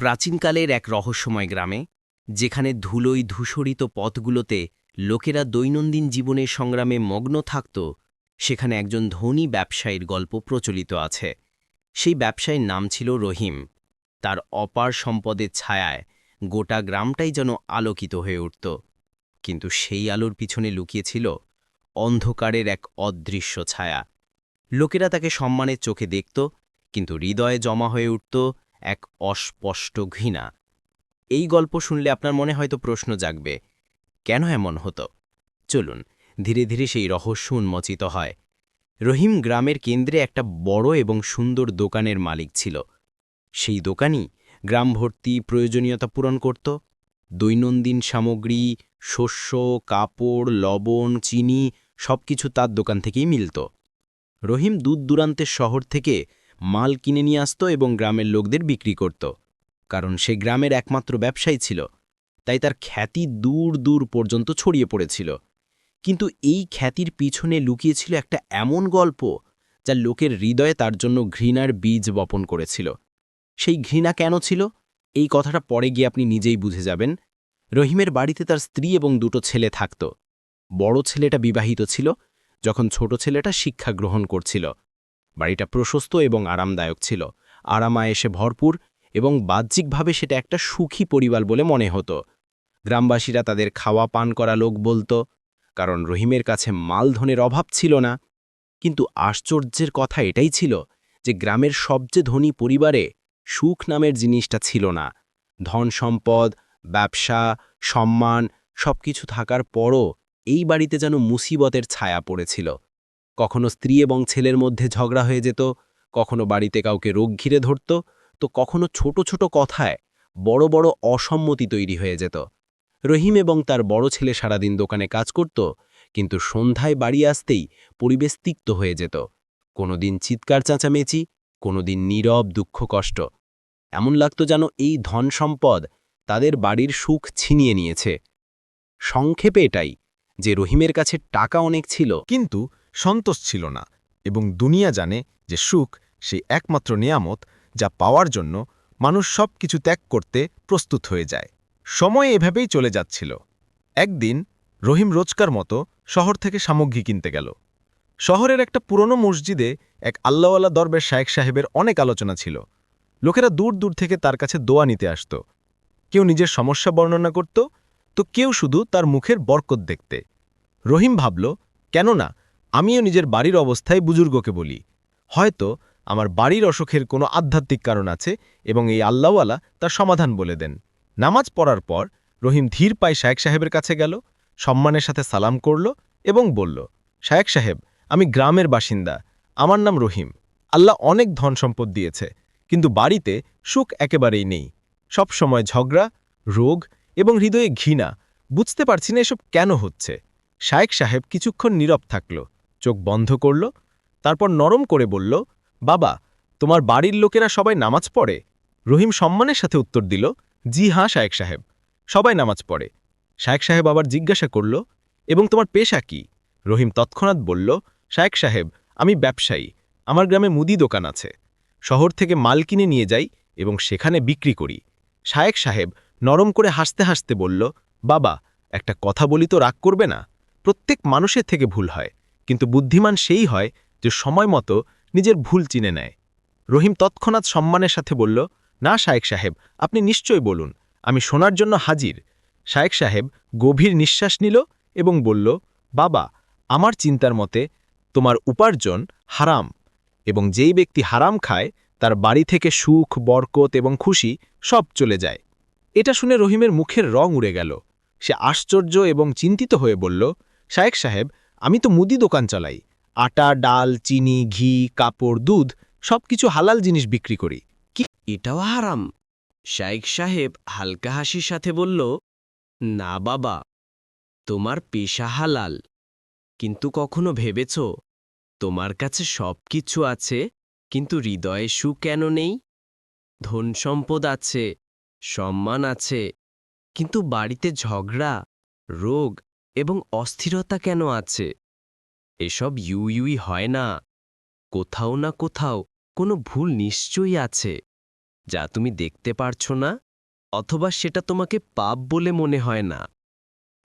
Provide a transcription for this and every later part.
প্রাচীনকালের এক রহস্যময় গ্রামে, যেখানে ধুলোয় ধূসরিত পথগুলোতে লোকেরা দৈনন্দিন জীবনের সংগ্রামে মগ্ন থাকত, সেখানে একজন ধনী ব্যবসায়ীর গল্প প্রচলিত আছে। সেই ব্যবসায়ীর নাম ছিল রহিম। তার অপার সম্পদের ছায়ায় গোটা গ্রামটাই যেন আলোকিত হয়ে উঠত। কিন্তু সেই আলোর পিছনে লুকিয়েছিল অন্ধকারের এক অদৃশ্য ছায়া। লোকেরা তাকে সম্মানের চোখে দেখত, কিন্তু হৃদয়ে জমা হয়ে উঠত এক অস্পষ্ট ঘৃণা। এই গল্প শুনলে আপনার মনে হয়তো প্রশ্ন জাগবে, কেন এমন হতো? চলুন, ধীরে ধীরে সেই রহস্য উন্মোচিত হয়। রহিম গ্রামের কেন্দ্রে একটা বড় এবং সুন্দর দোকানের মালিক ছিল। সেই দোকানই গ্রাম ভর্তি প্রয়োজনীয়তা পূরণ করত। দৈনন্দিন সামগ্রী, শস্য, কাপড়, লবণ, চিনি সবকিছু তার দোকান থেকেই মিলত। রহিম দূর দূরান্তের শহর থেকে মাল কিনে নিয়ে আসত এবং গ্রামের লোকদের বিক্রি করত। কারণ সে গ্রামের একমাত্র ব্যবসায়ী ছিল, তাই তার খ্যাতি দূর দূর পর্যন্ত ছড়িয়ে পড়েছিল। কিন্তু এই খ্যাতির পিছনে লুকিয়েছিল একটা এমন গল্প যা লোকের হৃদয়ে তার জন্য ঘৃণার বীজ বপন করেছিল। সেই ঘৃণা কেন ছিল? এই কথাটা পরে গিয়ে আপনি নিজেই বুঝে যাবেন। রহিমের বাড়িতে তার স্ত্রী এবং দুটো ছেলে থাকত। বড় ছেলেটা বিবাহিত ছিল, যখন ছোট ছেলেটা শিক্ষা গ্রহণ করছিল। বাড়িটা প্রশস্ত এবং আরামদায়ক ছিল। আরামায়েসে ভরপুর এবং বাহ্যিকভাবে সেটা একটা সুখী পরিবার বলে মনে হতো। গ্রামবাসীরা তাদের খাওয়া পান করা লোক বলতো, কারণ রহিমের কাছে মালধনের অভাব ছিল না। কিন্তু আশ্চর্যের কথা এটাই ছিল যে গ্রামের সবচেয়ে ধনী পরিবারে সুখ নামের জিনিসটা ছিল না। ধন সম্পদ, ব্যবসা, সম্মান সবকিছু থাকার পরও এই বাড়িতে যেন মুসিবতের ছায়া পড়েছিল। কখনো স্ত্রী এবং ছেলের মধ্যে ঝগড়া হয়ে যেত, কখনো বাড়িতে কাউকে রোগ ঘিরে ধরত, তো কখনো ছোট ছোট কথায় বড় বড় অসম্মতি তৈরি হয়ে যেত। রহিম এবং তার বড় ছেলে সারাদিন দোকানে কাজ করত, কিন্তু সন্ধ্যায় বাড়ি আসতেই পরিবেশ তিক্ত হয়ে যেত। কোনোদিন চিৎকার চাঁচামেচি, কোনোদিন নীরব দুঃখ কষ্ট। এমন লাগতো যেন এই ধন সম্পদ তাদের বাড়ির সুখ ছিনিয়ে নিয়েছে। সংক্ষেপে এটাই যে রহিমের কাছে টাকা অনেক ছিল। কিন্তু সন্তোষ ছিল না এবং দুনিয়া জানে যে সুখ সেই একমাত্র নিয়ামত যা পাওয়ার জন্য মানুষ সব কিছু ত্যাগ করতে প্রস্তুত হয়ে যায়। সময় এভাবেই চলে যাচ্ছিল। একদিন রহিম রোজকার মতো শহর থেকে সামগ্রী কিনতে গেল। শহরের একটা পুরনো মসজিদে এক আল্লাহওয়ালা দরবের শায়েক সাহেবের অনেক আলোচনা ছিল। লোকেরা দূর দূর থেকে তার কাছে দোয়া নিতে আসত। কেউ নিজের সমস্যা বর্ণনা করত, তো কেউ শুধু তার মুখের বরকত দেখতে। রহিম ভাবল, কেননা আমিও নিজের বাড়ির অবস্থায় বুজুর্গকে বলি। হয়তো আমার বাড়ির অসুখের কোনো আধ্যাত্মিক কারণ আছে এবং এই আল্লাহওয়ালা তার সমাধান বলে দেন। নামাজ পড়ার পর রহিম ধীর পায়ে শায়েক সাহেবের কাছে গেল, সম্মানের সাথে সালাম করল এবং বলল, শায়েক সাহেব, আমি গ্রামের বাসিন্দা, আমার নাম রহিম। আল্লাহ অনেক ধন সম্পদ দিয়েছে, কিন্তু বাড়িতে সুখ একেবারেই নেই। সব সময় ঝগড়া, রোগ এবং হৃদয়ে ঘৃণা, বুঝতে পারছি না এসব কেন হচ্ছে। শায়েক সাহেব কিছুক্ষণ নীরব থাকল। চোখ বন্ধ করল, তারপর নরম করে বলল, বাবা, তোমার বাড়ির লোকেরা সবাই নামাজ পড়ে? রহিম সম্মানের সাথে উত্তর দিল, জি হাঁ, শায়েক সাহেব, সবাই নামাজ পড়ে। শায়েক সাহেব আবার জিজ্ঞাসা করল, এবং তোমার পেশা কি? রহিম তৎক্ষণাৎ বলল, শায়েক সাহেব, আমি ব্যবসায়ী, আমার গ্রামে মুদি দোকান আছে। শহর থেকে মাল কিনে নিয়ে যাই এবং সেখানে বিক্রি করি। শায়েক সাহেব নরম করে হাসতে হাসতে বলল, বাবা, একটা কথা বলি তো রাগ করবে না? প্রত্যেক মানুষের থেকে ভুল হয়। কিন্তু বুদ্ধিমান সেই হয় যে সময় মতো নিজের ভুল চিনে নেয়। রহিম তৎক্ষণাৎ সম্মানের সাথে বলল, না, শায়েক সাহেব, আপনি নিশ্চয় বলুন, আমি শোনার জন্য হাজির। শায়েক সাহেব গভীর নিঃশ্বাস নিল এবং বলল, বাবা, আমার চিন্তার মতে তোমার উপার্জন হারাম এবং যেই ব্যক্তি হারাম খায়, তার বাড়ি থেকে সুখ, বরকত এবং খুশি সব চলে যায়। এটা শুনে রহিমের মুখের রং উড়ে গেল। সে আশ্চর্য এবং চিন্তিত হয়ে বলল, শায়েক সাহেব আমি তো মুদি দোকান চালাই। আটা, ডাল, চিনি, ঘি, কাপড়, দুধ, সবকিছু হালাল জিনিস বিক্রি করি। কি? এটাও হারাম। শাইক সাহেব হালকা হাসির সাথে বলল, না বাবা, তোমার পেশা হালাল। কিন্তু কখনো ভেবেছ, তোমার কাছে সব কিছু আছে, কিন্তু হৃদয়ে সুখ কেন নেই? ধন সম্পদ আছে, সম্মান আছে, কিন্তু বাড়িতে ঝগড়া, রোগ এবং অস্থিরতা কেন আছে? এসব ইউ ইউই হয় না। কোথাও না কোথাও কোনো ভুল নিশ্চয়ই আছে, যা তুমি দেখতে পারছ না, অথবা সেটা তোমাকে পাপ বলে মনে হয় না।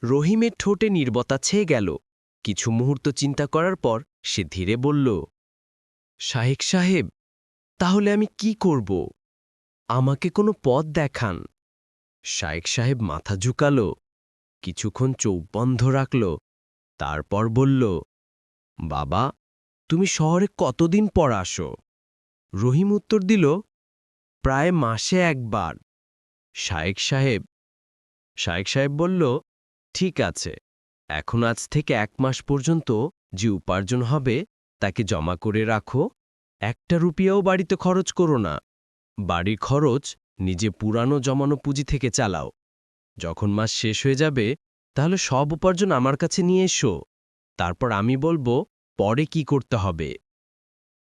রহিমের ঠোঁটে নির্বতা ছেয়ে গেল। কিছু মুহূর্ত চিন্তা করার পর সে ধীরে বলল, শাহেক সাহেব, তাহলে আমি কি করব? আমাকে কোনো পথ দেখান। শায়েক সাহেব মাথা ঝুকালো। কিছুক্ষণ চোখ বন্ধ রাখল, তারপর বলল, বাবা, তুমি শহরে কতদিন পর আসো? রহিম উত্তর দিল, প্রায় মাসে একবার। শায়েক সাহেব শায়েক সাহেব বলল, ঠিক আছে, এখন আজ থেকে এক মাস পর্যন্ত যে উপার্জন হবে তাকে জমা করে রাখো, একটা রুপিয়াও বাড়িতে খরচ করো না। বাড়ির খরচ নিজে পুরানো জমানো পুঁজি থেকে চালাও। যখন মাস শেষ হয়ে যাবে, তাহলে সব উপার্জন আমার কাছে নিয়ে এসো। তারপর আমি বলব, পরে কি করতে হবে?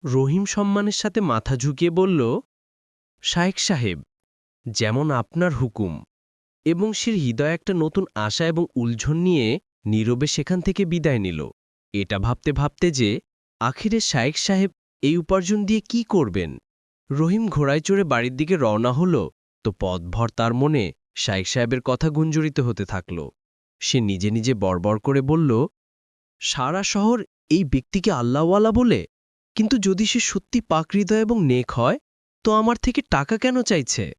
রহিম সম্মানের সাথে মাথা ঝুঁকিয়ে বলল, শায়েক সাহেব, যেমন আপনার হুকুম এবং সে হৃদয় একটা নতুন আশা এবং উলঝন নিয়ে নীরবে সেখান থেকে বিদায় নিল। এটা ভাবতে ভাবতে যে, আখিরে শায়েক সাহেব এই উপার্জন দিয়ে কি করবেন? রহিম ঘোড়ায় চড়ে বাড়ির দিকে রওনা হল, তো পথভর তার মনে শায়েক সাহেবের কথা গুঞ্জরিত হতে থাকল। সে নিজে নিজে বর্বর করে বলল, সারা শহর এই ব্যক্তিকে আল্লাহওয়ালা বলে? কিন্তু যদি সে সত্যি পাক হৃদয় এবং নেক হয়, তো আমার থেকে টাকা কেন চাইছে?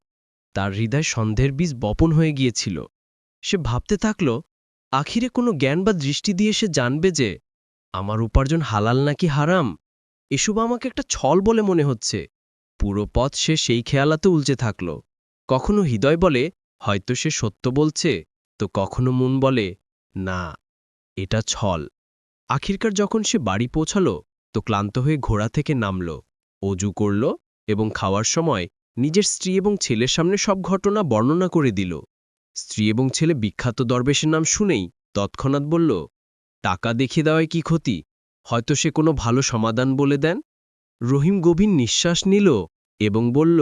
তার হৃদয় সন্দেহের বীজ বপন হয়ে গিয়েছিল। সে ভাবতে থাকল, আখিরে কোনো জ্ঞান বা দৃষ্টি দিয়ে সে জানবে যে, আমার উপার্জন হালাল নাকি হারাম? এসব আমাকে একটা ছল বলে মনে হচ্ছে। পুরো পথ সে সেই খেয়ালাতে উলচে থাকল। কখনো হৃদয় বলে হয়তো সে সত্য বলছে, তো কখনো মন বলে, না, এটা ছল। আখিরকার যখন সে বাড়ি পৌঁছাল, তো ক্লান্ত হয়ে ঘোড়া থেকে নামল, অজু করল এবং খাওয়ার সময় নিজের স্ত্রী এবং ছেলের সামনে সব ঘটনা বর্ণনা করে দিল। স্ত্রী এবং ছেলে বিখ্যাত দরবেশের নাম শুনেই তৎক্ষণাৎ বলল, টাকা দেখিয়ে দেওয়ায় কি ক্ষতি? হয়তো সে কোনো ভালো সমাধান বলে দেন? রহিম গভীর নিঃশ্বাস নিল এবং বলল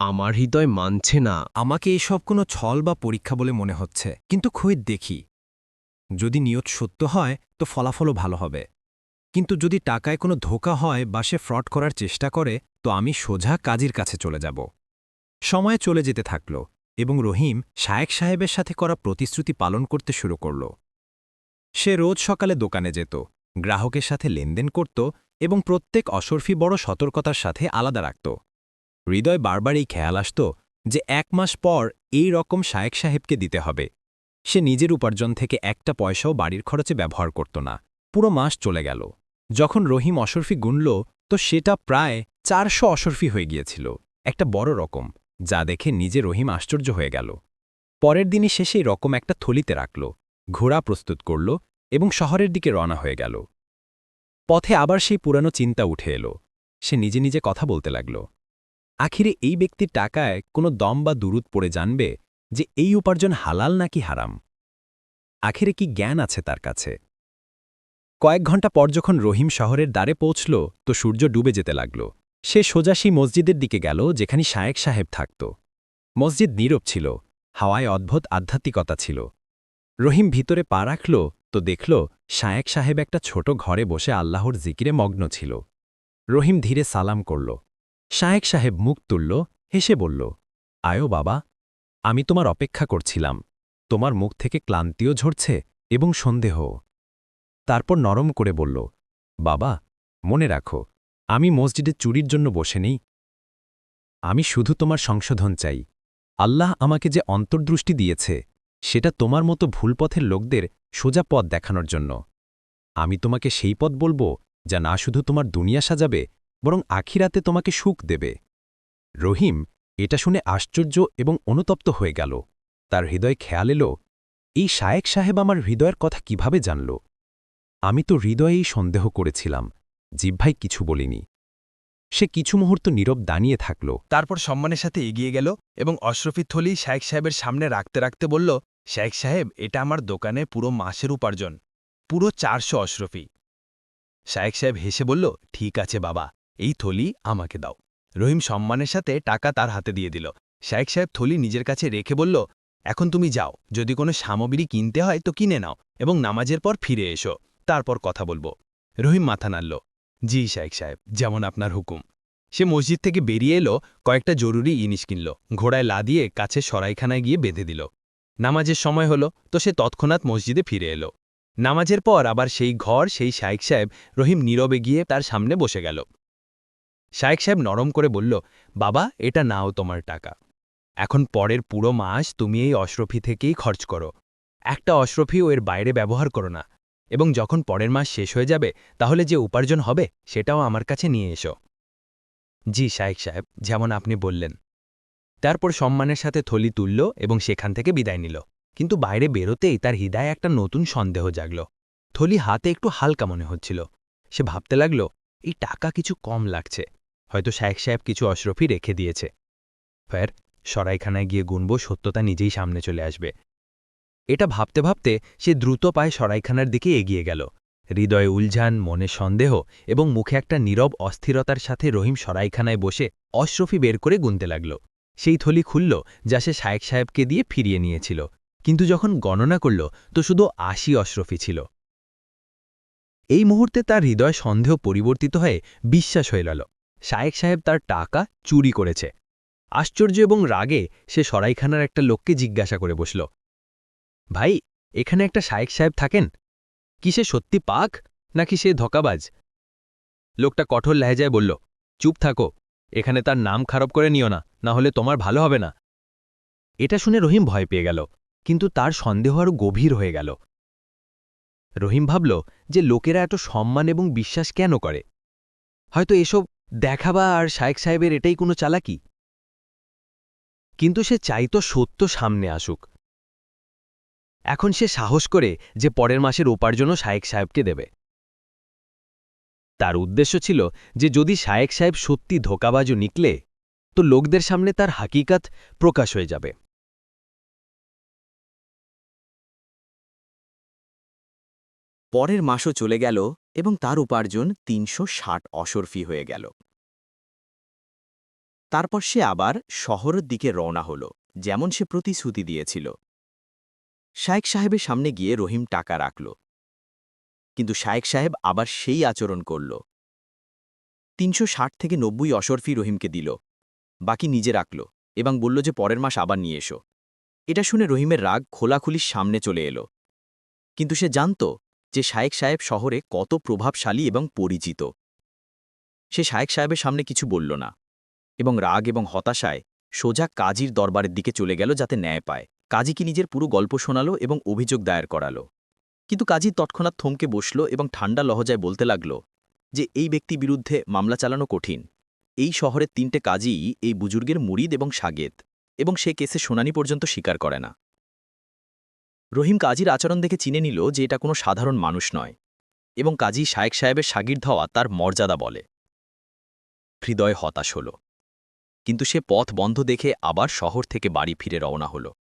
আমার হৃদয় মানছে না। আমাকে এসব কোনো ছল বা পরীক্ষা বলে মনে হচ্ছে, কিন্তু খৈর দেখি। যদি নিয়ত সত্য হয়, তো ফলাফলও ভালো হবে। কিন্তু যদি টাকায় কোনো ধোকা হয় বা সে ফ্রড করার চেষ্টা করে, তো আমি সোজা কাজীর কাছে চলে যাব। সময় চলে যেতে থাকল এবং রহিম শায়েক সাহেবের সাথে করা প্রতিশ্রুতি পালন করতে শুরু করল। সে রোজ সকালে দোকানে যেত, গ্রাহকের সাথে লেনদেন করত এবং প্রত্যেক অসরফি বড় সতর্কতার সাথে আলাদা রাখত। হৃদয় বারবার এই খেয়াল আসত যে এক মাস পর এই রকম শায়েক সাহেবকে দিতে হবে। সে নিজের উপার্জন থেকে একটা পয়সাও বাড়ির খরচে ব্যবহার করত না। পুরো মাস চলে গেল। যখন রহিম অসরফি গুনল, তো সেটা প্রায় চারশো অসরফি হয়ে গিয়েছিল। একটা বড় রকম, যা দেখে নিজে রহিম আশ্চর্য হয়ে গেল। পরের দিনই সে সেই রকম একটা থলিতে রাখল, ঘোড়া প্রস্তুত করল এবং শহরের দিকে রওনা হয়ে গেল। পথে আবার সেই পুরানো চিন্তা উঠে এলো। সে নিজে নিজে কথা বলতে লাগল। আখিরে এই ব্যক্তির টাকায় কোনো দম বা দুরুদ পড়ে জানবে যে এই উপার্জন হালাল নাকি হারাম। আখিরে কি জ্ঞান আছে তার কাছে? কয়েক ঘণ্টা পর যখন রহিম শহরের দ্বারে পৌঁছল, তো সূর্য ডুবে যেতে লাগল। সে সোজা সেই মসজিদের দিকে গেল, যেখানে শায়েক সাহেব থাকত। মসজিদ নীরব ছিল, হাওয়ায় অদ্ভুত আধ্যাত্মিকতা ছিল। রহিম ভিতরে পা রাখল, তো দেখল শায়েক সাহেব একটা ছোট ঘরে বসে আল্লাহর জিকিরে মগ্ন ছিল। রহিম ধীরে সালাম করল শায়েক সাহেব মুখ তুলল, হেসে বলল, আয়ো বাবা, আমি তোমার অপেক্ষা করছিলাম। তোমার মুখ থেকে ক্লান্তিও ঝরছে এবং সন্দেহ তারপর নরম করে বলল, বাবা, মনে রাখো, আমি মসজিদে চুরির জন্য বসে নেই। আমি শুধু তোমার সংশোধন চাই। আল্লাহ আমাকে যে অন্তর্দৃষ্টি দিয়েছে, সেটা তোমার মতো ভুলপথের লোকদের সোজা পথ দেখানোর জন্য। আমি তোমাকে সেই পথ বলব, যা না শুধু তোমার দুনিয়া সাজাবে বরং আখিরাতে তোমাকে সুখ দেবে। রহিম এটা শুনে আশ্চর্য এবং অনুতপ্ত হয়ে গেল। তার হৃদয় খেয়াল এলো, এই শায়েক সাহেব আমার হৃদয়ের কথা কীভাবে জানল? আমি তো হৃদয়েই সন্দেহ করেছিলাম জিভ্ভাই কিছু বলিনি। সে কিছু মুহূর্ত নীরব দাঁড়িয়ে থাকল। তারপর সম্মানের সাথে এগিয়ে গেল এবং অশরফি থলি শায়েক সাহেবের সামনে রাখতে রাখতে বলল, শায়েক সাহেব, এটা আমার দোকানে পুরো মাসের উপার্জন। পুরো চারশো অশরফি। শায়েক সাহেব হেসে বলল, ঠিক আছে বাবা। এই থলি আমাকে দাও। রহিম সম্মানের সাথে টাকা তার হাতে দিয়ে দিল। শায়েক সাহেব থলি নিজের কাছে রেখে বলল, এখন তুমি যাও, যদি কোনো সামগ্রী কিনতে হয় তো কিনে নাও এবং নামাজের পর ফিরে এসো, তারপর কথা বলব। রহিম মাথা নাড়ল, জি শায়েক সাহেব, যেমন আপনার হুকুম। সে মসজিদ থেকে বেরিয়ে এলো, কয়েকটা জরুরি জিনিস কিনল, ঘোড়ায় লা দিয়ে কাছে সরাইখানায় গিয়ে বেঁধে দিল। নামাজের সময় হলো, তো সে তৎক্ষণাৎ মসজিদে ফিরে এলো। নামাজের পর আবার সেই ঘর, সেই শাইক সাহেব রহিম নীরবে গিয়ে তার সামনে বসে গেল। শাইক সাহেব নরম করে বলল, বাবা, এটা নাও তোমার টাকা। এখন পরের পুরো মাস তুমি এই অশ্রফি থেকেই খরচ করো। একটা অশরফিও এর বাইরে ব্যবহার করো না। এবং যখন পরের মাস শেষ হয়ে যাবে, তাহলে যে উপার্জন হবে, সেটাও আমার কাছে নিয়ে এসো। জি, শায়েক সাহেব, যেমন আপনি বললেন। তারপর সম্মানের সাথে থলি তুলল এবং সেখান থেকে বিদায় নিল। কিন্তু বাইরে বেরোতেই তার হৃদয়ে একটা নতুন সন্দেহ জাগল। থলি হাতে একটু হালকা মনে হচ্ছিল। সে ভাবতে লাগল, এই টাকা কিছু কম লাগছে। হয়তো শায়েক সাহেব কিছু অশরফি রেখে দিয়েছে। ফের সরাইখানায় গিয়ে গুনব, সত্যতা নিজেই সামনে চলে আসবে। এটা ভাবতে ভাবতে সে দ্রুত পায়ে সরাইখানার দিকে এগিয়ে গেল। হৃদয়ে উলঝান, মনে সন্দেহ এবং মুখে একটা নীরব অস্থিরতার সাথে রহিম সরাইখানায় বসে অশরফি বের করে গুনতে লাগল। সেই থলি খুলল, যা সে শায়েক সাহেবকে দিয়ে ফিরিয়ে নিয়েছিল। কিন্তু যখন গণনা করল, তো শুধু আশি অশরফি ছিল। এই মুহূর্তে তার হৃদয় সন্দেহ পরিবর্তিত হয়ে বিশ্বাস হয়ে গেল। শায়েক সাহেব তার টাকা চুরি করেছে। আশ্চর্য এবং রাগে সে সরাইখানার একটা লোককে জিজ্ঞাসা করে বসল, ভাই, এখানে একটা শায়েক সাহেব থাকেন? কি সে সত্যি পাক নাকি সে ধকাবাজ? লোকটা কঠোর লেহেজায় বলল, চুপ থাকো, এখানে তার নাম খারাপ করে নিও না না হলে তোমার ভালো হবে না। এটা শুনে রহিম ভয় পেয়ে গেল, কিন্তু তার সন্দেহ আরও গভীর হয়ে গেল। রহিম ভাবল যে লোকেরা এত সম্মান এবং বিশ্বাস কেন করে? হয়তো এসব দেখাবা আর শায়েক সাহেবের এটাই কোনো চালাকি? কিন্তু সে চাইতো সত্য সামনে আসুক। এখন সে সাহস করে যে পরের মাসের উপার্জনও শায়েক সাহেবকে দেবে। তার উদ্দেশ্য ছিল যে যদি শায়েক সাহেব সত্যি ধোকাবাজও নিকলে, তো লোকদের সামনে তার হাকিকাত প্রকাশ হয়ে যাবে। পরের মাসও চলে গেল এবং তার উপার্জন তিনশো ষাট অশরফি হয়ে গেল। তারপর সে আবার শহরের দিকে রওনা হল, যেমন সে প্রতিশ্রুতি দিয়েছিল। শায়েক সাহেবের সামনে গিয়ে রহিম টাকা রাখল। কিন্তু শায়েক সাহেব আবার সেই আচরণ করল। তিনশো ষাট থেকে নব্বই অশরফি রহিমকে দিল, বাকি নিজে রাখল এবং বলল যে পরের মাস আবার নিয়ে এসো। এটা শুনে রহিমের রাগ খোলাখুলির সামনে চলে এলো। কিন্তু সে জানত যে শায়েক সাহেব শহরে কত প্রভাবশালী এবং পরিচিত। সে শায়েক সাহেবের সামনে কিছু বলল না এবং রাগ এবং হতাশায় সোজা কাজীর দরবারের দিকে চলে গেল যাতে ন্যায় পায়। কাজীকে নিজের পুরো গল্প শোনালো এবং অভিযোগ দায়ের করালো? কিন্তু কাজী তৎক্ষণাৎ থমকে বসল এবং ঠান্ডা লহজায় বলতে লাগল যে, এই ব্যক্তি বিরুদ্ধে মামলা চালানো কঠিন। এই শহরের তিনটে কাজী এই বুজুর্গের মুরিদ এবং সাগেত এবং সে কেসে শুনানি পর্যন্ত স্বীকার করে না। রহিম কাজীর আচরণ দেখে চিনে নিল যে এটা কোনো সাধারণ মানুষ নয় এবং কাজী শায়েক সাহেবের সাগির হওয়া তার মর্যাদা বলে। হৃদয় হতাশ হল। কিন্তু সে পথ বন্ধ দেখে আবার শহর থেকে বাড়ি ফিরে রওনা হল।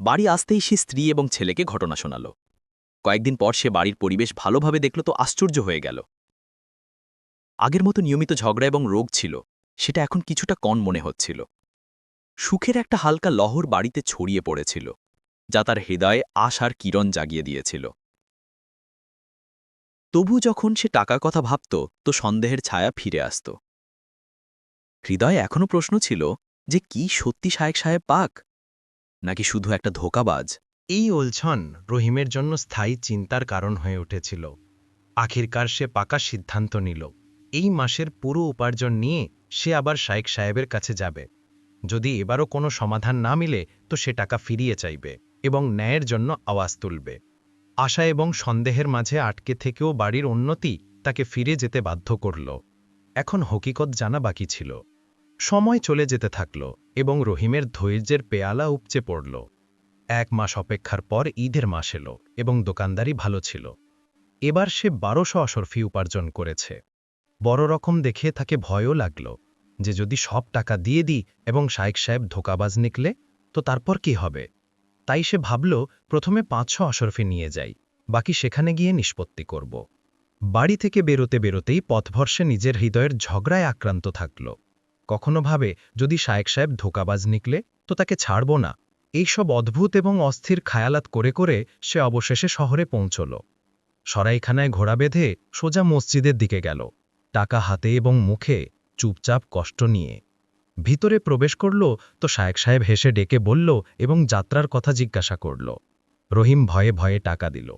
বাড়ি আসতেই সে স্ত্রী এবং ছেলেকে ঘটনা শোনাল। কয়েকদিন পর সে বাড়ির পরিবেশ ভালোভাবে দেখল তো আশ্চর্য হয়ে গেল। আগের মতো নিয়মিত ঝগড়া এবং রোগ ছিল, সেটা এখন কিছুটা কন মনে হচ্ছিল। সুখের একটা হালকা লহর বাড়িতে ছড়িয়ে পড়েছিল। যা তার হৃদয়ে আশার কিরণ জাগিয়ে দিয়েছিল। তবু যখন সে টাকার কথা ভাবত, তো সন্দেহের ছায়া ফিরে আসত। হৃদয়ে এখনও প্রশ্ন ছিল যে, কি সত্যি শায়েক সাহেব পাক? নাকি শুধু একটা ধোকাবাজ? এই ওলছন রহিমের জন্য স্থায়ী চিন্তার কারণ হয়ে উঠেছিল। আখিরকার সে পাকা সিদ্ধান্ত নিল। এই মাসের পুরো উপার্জন নিয়ে সে আবার শায়েক সাহেবের কাছে যাবে। যদি এবারও কোনো সমাধান না মিলে, তো সে টাকা ফিরিয়ে চাইবে। এবং ন্যায়ের জন্য আওয়াজ তুলবে। আশা এবং সন্দেহের মাঝে আটকে থেকেও বাড়ির উন্নতি তাকে ফিরে যেতে বাধ্য করল। এখন হকিকত জানা বাকি ছিল। সময় চলে যেতে থাকল এবং রহিমের ধৈর্যের পেয়ালা উপচে পড়ল। এক মাস অপেক্ষার পর ঈদের মাস এলো এবং দোকানদারি ভালো ছিল। এবার সে বারোশো অশরফি উপার্জন করেছে। বড় রকম দেখে তাকে ভয়ও লাগল যে যদি সব টাকা দিয়ে দিই এবং শায়েক সাহেব ধোকাবাজ নিকলে, তো তারপর কি হবে? তাই সে ভাবল, প্রথমে পাঁচশো অশরফি নিয়ে যাই, বাকি সেখানে গিয়ে নিষ্পত্তি করব। বাড়ি থেকে বেরোতে বেরোতেই পথভর্ষে নিজের হৃদয়ের ঝগড়ায় আক্রান্ত থাকল। কখনো ভাবে, যদি শায়েক সাহেব ধোকাবাজ নিকলে, তো তাকে ছাড়ব না। এইসব অদ্ভুত এবং অস্থির খায়ালাত করে করে সে অবশেষে শহরে পৌঁছল। সরাইখানায় ঘোড়া বেঁধে সোজা মসজিদের দিকে গেল। টাকা হাতে এবং মুখে চুপচাপ কষ্ট নিয়ে। ভিতরে প্রবেশ করল তো শায়েক সাহেব হেসে ডেকে বলল এবং যাত্রার কথা জিজ্ঞাসা করল। রহিম ভয়ে ভয়ে টাকা দিল।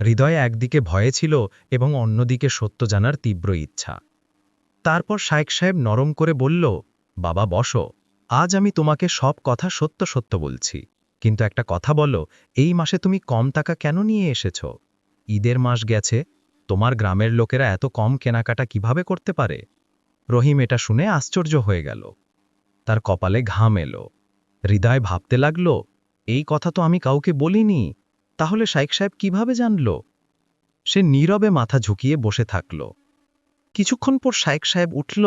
হৃদয়ে একদিকে ভয়ে ছিল এবং অন্যদিকে সত্য জানার তীব্র ইচ্ছা। তারপর শায়েক সাহেব নরম করে বলল, বাবা, বসো। আজ আমি তোমাকে সব কথা সত্য সত্য বলছি। কিন্তু একটা কথা বলো, এই মাসে তুমি কম টাকা কেন নিয়ে এসেছ? ঈদের মাস গেছে, তোমার গ্রামের লোকেরা এত কম কেনাকাটা কীভাবে করতে পারে? রহিম এটা শুনে আশ্চর্য হয়ে গেল। তার কপালে ঘাম এলো। হৃদয় ভাবতে লাগল, এই কথা তো আমি কাউকে বলিনি, তাহলে শাইক সাহেব কীভাবে জানল? সে নীরবে মাথা ঝুঁকিয়ে বসে থাকল। কিছুক্ষণ পর শায়েক সাহেব উঠল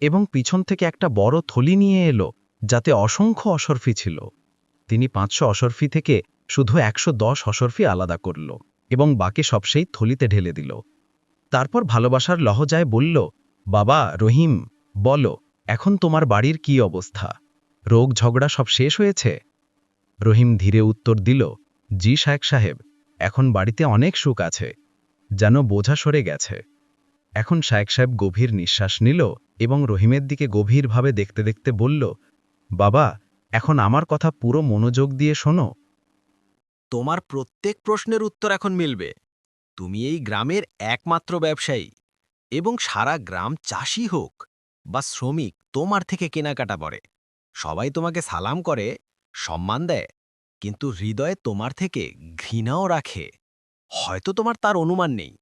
এবং পিছন থেকে একটা বড় থলি নিয়ে এলো, যাতে অসংখ্য অসরফি ছিল। তিনি পাঁচশো অসরফি থেকে শুধু একশো দশ অসরফি আলাদা করল এবং বাকি সব সেই থলিতে ঢেলে দিল। তারপর ভালোবাসার লহজায় বলল, বাবা রহিম, বলো এখন তোমার বাড়ির কি অবস্থা? রোগ ঝগড়া সব শেষ হয়েছে? রহিম ধীরে উত্তর দিল, জি শায়েক সাহেব, এখন বাড়িতে অনেক সুখ আছে। যেন বোঝা সরে গেছে। এখন শায়েক সাহেব গভীর নিঃশ্বাস নিল এবং রহিমের দিকে গভীরভাবে দেখতে দেখতে বলল, বাবা, এখন আমার কথা পুরো মনোযোগ দিয়ে শোনো। তোমার প্রত্যেক প্রশ্নের উত্তর এখন মিলবে। তুমি এই গ্রামের একমাত্র ব্যবসায়ী এবং সারা গ্রাম চাষি হোক। বা শ্রমিক তোমার থেকে কেনাকাটা করে। সবাই তোমাকে সালাম করে, সম্মান দেয়, কিন্তু হৃদয়ে তোমার থেকে ঘৃণাও রাখে। হয়তো তোমার তার অনুমান নেই,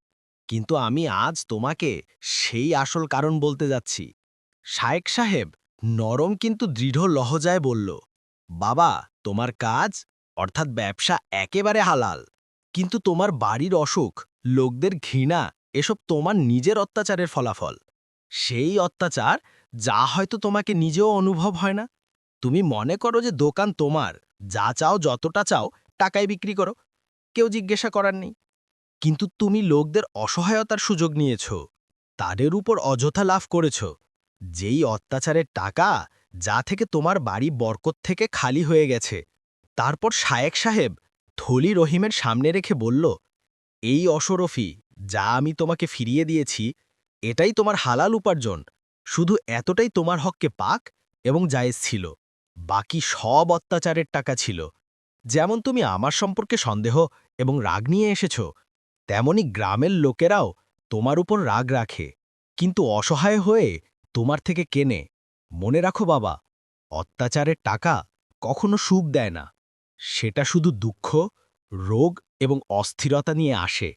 কিন্তু আমি আজ তোমাকে সেই আসল কারণ বলতে যাচ্ছি। শায়েক সাহেব নরম কিন্তু দৃঢ় লহজায় বলল, বাবা, তোমার কাজ, অর্থাৎ ব্যবসা একেবারে হালাল, কিন্তু তোমার বাড়ির অসুখ, লোকদের ঘৃণা, এসব তোমার নিজের অত্যাচারের ফলাফল। সেই অত্যাচার যা হয়তো তোমাকে নিজেও অনুভব হয় না। তুমি মনে করো যে দোকান তোমার, যা চাও, যতটা চাও, টাকায় বিক্রি করো। কেউ জিজ্ঞাসা করার নেই। কিন্তু তুমি লোকদের অসহায়তার সুযোগ নিয়েছ, তাদের উপর অযথা লাভ করেছ। যেই অত্যাচারের টাকা যা থেকে তোমার বাড়ি বরকত থেকে খালি হয়ে গেছে, তারপর শায়েক সাহেব থলি রহিমের সামনে রেখে বলল, এই অসরফি যা আমি তোমাকে ফিরিয়ে দিয়েছি এটাই তোমার হালাল উপার্জন। শুধু এতটাই তোমার হককে পাক এবং জায়েজ ছিল। বাকি সব অত্যাচারের টাকা ছিল। যেমন তুমি আমার সম্পর্কে সন্দেহ এবং রাগ নিয়ে এসেছ, তেমনি গ্রামের লোকেরাও তোমার উপর রাগ রাখে। কিন্তু অসহায় হয়ে তোমার থেকে কেনে? মনে রাখো বাবা, অত্যাচারের টাকা কখনো সুখ দেয় না। সেটা শুধু দুঃখ, রোগ এবং অস্থিরতা নিয়ে আসে।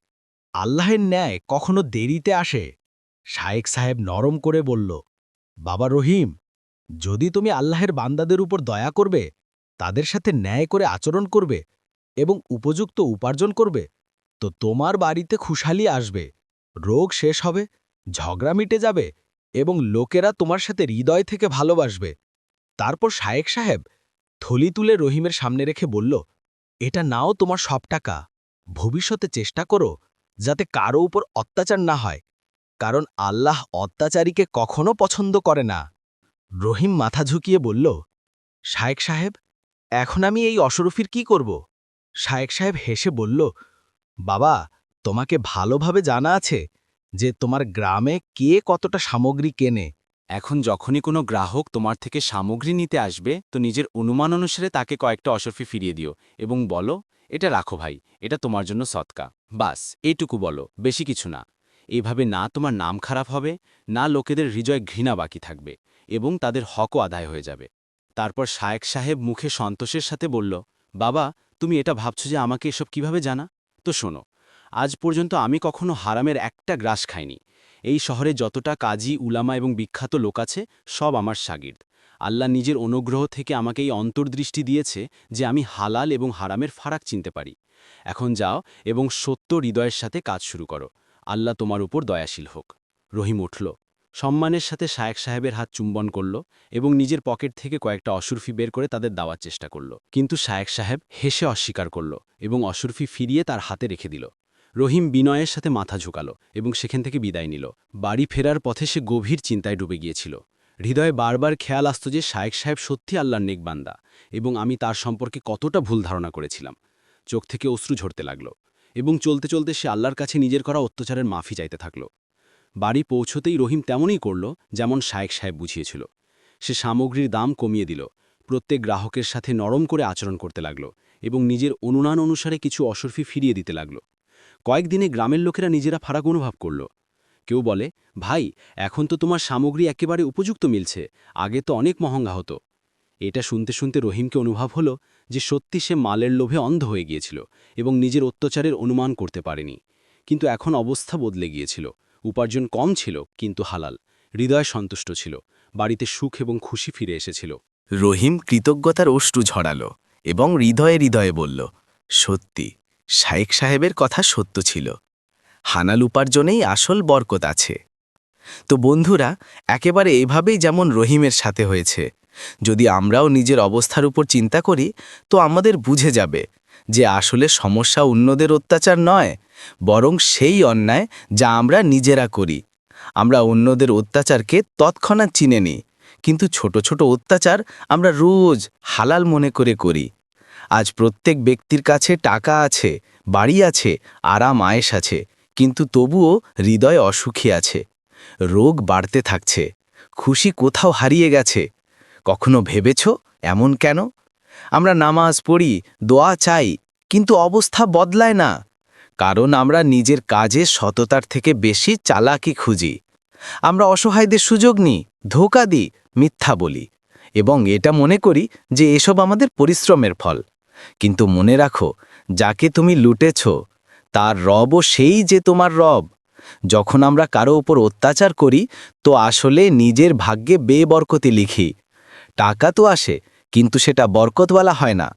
আল্লাহের ন্যায় কখনো দেরিতে আসে। শায়েক সাহেব নরম করে বলল, বাবা রহিম, যদি তুমি আল্লাহের বান্দাদের উপর দয়া করবে, তাদের সাথে ন্যায় করে আচরণ করবে এবং উপযুক্ত উপার্জন করবে, তো তোমার বাড়িতে খুশালি আসবে, রোগ শেষ হবে, ঝগড়া মিটে যাবে এবং লোকেরা তোমার সাথে হৃদয় থেকে ভালোবাসবে। তারপর শায়েক সাহেব থলি তুলে রহিমের সামনে রেখে বলল, এটা নাও তোমার সব টাকা, ভবিষ্যতে চেষ্টা করো যাতে কারও উপর অত্যাচার না হয়। কারণ আল্লাহ অত্যাচারীকে কখনো পছন্দ করে না। রহিম মাথা ঝুঁকিয়ে বলল, শায়েক সাহেব, এখন আমি এই অশরফির কি করব? শায়েক সাহেব হেসে বলল, বাবা, তোমাকে ভালোভাবে জানা আছে যে তোমার গ্রামে কে কতটা সামগ্রী কেনে। এখন যখনই কোনো গ্রাহক তোমার থেকে সামগ্রী নিতে আসবে, তো নিজের অনুমান অনুসারে তাকে কয়েকটা অসরফি ফিরিয়ে দিও এবং বলো, এটা রাখো ভাই, এটা তোমার জন্য সৎকা। বাস এইটুকু বলো, বেশি কিছু না। এভাবে না তোমার নাম খারাপ হবে, না লোকেদের হৃদয় ঘৃণা বাকি থাকবে এবং তাদের হকও আদায় হয়ে যাবে। তারপর শায়েক সাহেব মুখে সন্তোষের সাথে বলল, বাবা, তুমি এটা ভাবছ যে আমাকে এসব কীভাবে জানা? তো শোনো, আজ পর্যন্ত আমি কখনো হারামের একটা গ্রাস খাইনি। এই শহরে যতটা কাজী, উলামা এবং বিখ্যাত লোক আছে, সব আমার শাগির্দ আল্লাহ নিজের অনুগ্রহ থেকে আমাকে এই অন্তর্দৃষ্টি দিয়েছে যে আমি হালাল এবং হারামের ফারাক চিনতে পারি। এখন যাও এবং সত্য হৃদয়ের সাথে কাজ শুরু করো। আল্লাহ তোমার উপর দয়াশীল হোক। রহিম উঠল, সম্মানের সাথে শায়েক সাহেবের হাত চুম্বন করল এবং নিজের পকেট থেকে কয়েকটা অসুরফি বের করে তাদের দেওয়ার চেষ্টা করল। কিন্তু শায়েক সাহেব হেসে অস্বীকার করল এবং অসুরফি ফিরিয়ে তার হাতে রেখে দিল। রহিম বিনয়ের সাথে মাথা ঝুঁকালো এবং সেখান থেকে বিদায় নিল। বাড়ি ফেরার পথে সে গভীর চিন্তায় ডুবে গিয়েছিল। হৃদয়ে বারবার খেয়াল আসত যে শায়েক সাহেব সত্যি আল্লাহর নেকবান্দা এবং আমি তার সম্পর্কে কতটা ভুল ধারণা করেছিলাম। চোখ থেকে অশ্রু ঝরতে লাগল। এবং চলতে চলতে সে আল্লাহর কাছে নিজের করা অত্যাচারের মাফি চাইতে থাকল। বাড়ি পৌঁছতেই রহিম তেমনই করল যেমন শায়েক সাহেব বুঝিয়েছিল। সে সামগ্রীর দাম কমিয়ে দিল, প্রত্যেক গ্রাহকের সাথে নরম করে আচরণ করতে লাগল এবং নিজের অনুমান অনুসারে কিছু অসরফি ফিরিয়ে দিতে লাগল। কয়েকদিনে গ্রামের লোকেরা নিজেরা ফারাক অনুভব করল। কেউ বলে, ভাই, এখন তো তোমার সামগ্রী একেবারে উপযুক্ত মিলছে, আগে তো অনেক মহঙ্গা হতো। এটা শুনতে শুনতে রহিমকে অনুভব হলো যে সত্যি সে মালের লোভে অন্ধ হয়ে গিয়েছিল এবং নিজের অত্যাচারের অনুমান করতে পারেনি। কিন্তু এখন অবস্থা বদলে গিয়েছিল। উপার্জন কম ছিল, কিন্তু হালাল। হৃদয় সন্তুষ্ট ছিল। বাড়িতে সুখ এবং খুশি ফিরে এসেছিল। রহিম কৃতজ্ঞতার অশ্রু ঝরাল এবং হৃদয়ে হৃদয়ে বলল, সত্যি শায়েক সাহেবের কথা সত্য ছিল। হানাল উপার্জনেই আসল বরকত আছে। তো বন্ধুরা, একেবারে এভাবেই যেমন রহিমের সাথে হয়েছে যদি আমরাও নিজের অবস্থার উপর চিন্তা করি, তো আমাদের বুঝে যাবে যে আসলে সমস্যা অন্যদের অত্যাচার নয়, বরং সেই অন্যায় যা আমরা নিজেরা করি। আমরা অন্যদের অত্যাচারকে তৎক্ষণাৎ চিনে নিই, কিন্তু ছোট ছোট অত্যাচার আমরা রোজ হালাল মনে করে করি। আজ প্রত্যেক ব্যক্তির কাছে টাকা আছে, বাড়ি আছে, আরাম আয়েস আছে, কিন্তু তবুও হৃদয় অসুখী আছে। রোগ বাড়তে থাকছে, খুশি কোথাও হারিয়ে গেছে কখনো ভেবেছ? এমন কেন? আমরা নামাজ পড়ি, দোয়া চাই, কিন্তু অবস্থা বদলায় না। কারণ আমরা নিজের কাজে সততার থেকে বেশি চালাকি খুঁজি। আমরা অসহায়দের সুযোগ নিই, ধোকা দিই, মিথ্যা বলি। এবং এটা মনে করি যে এসব আমাদের পরিশ্রমের ফল। কিন্তু মনে রাখো, যাকে তুমি লুটেছ, তার রবও সেই যে তোমার রব। যখন আমরা কারও ওপর অত্যাচার করি, তো আসলে নিজের ভাগ্যে বেবরকতি লিখি। টাকা তো আসে, কিন্তু সেটা বরকতওয়ালা হয় না।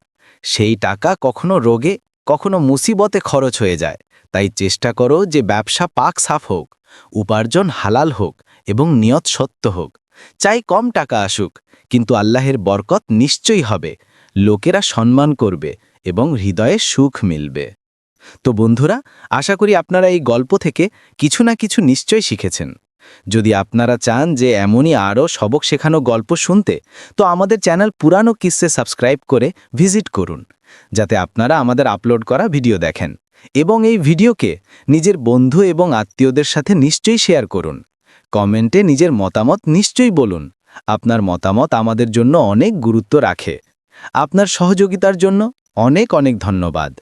সেই টাকা কখনো রোগে, কখনো মুসিবতে খরচ হয়ে যায়। তাই চেষ্টা করো যে ব্যবসা পাক সাফ হোক, উপার্জন হালাল হোক এবং নিয়ত সত্য হোক। চাই কম টাকা আসুক, কিন্তু আল্লাহের বরকত নিশ্চয়ই হবে, লোকেরা সম্মান করবে এবং হৃদয়ে সুখ মিলবে। তো বন্ধুরা, আশা করি আপনারা এই গল্প থেকে কিছু না কিছু নিশ্চয় শিখেছেন। যদি আপনারা চান যে এমনই আরও সবক শেখানো গল্প শুনতে, তো আমাদের চ্যানেল পুরানো কিসে সাবস্ক্রাইব করে ভিজিট করুন, যাতে আপনারা আমাদের আপলোড করা ভিডিও দেখেন। এবং এই ভিডিওকে নিজের বন্ধু এবং আত্মীয়দের সাথে নিশ্চয়ই শেয়ার করুন। কমেন্টে নিজের মতামত নিশ্চয়ই বলুন। আপনার মতামত আমাদের জন্য অনেক গুরুত্ব রাখে। আপনার সহযোগিতার জন্য অনেক অনেক ধন্যবাদ।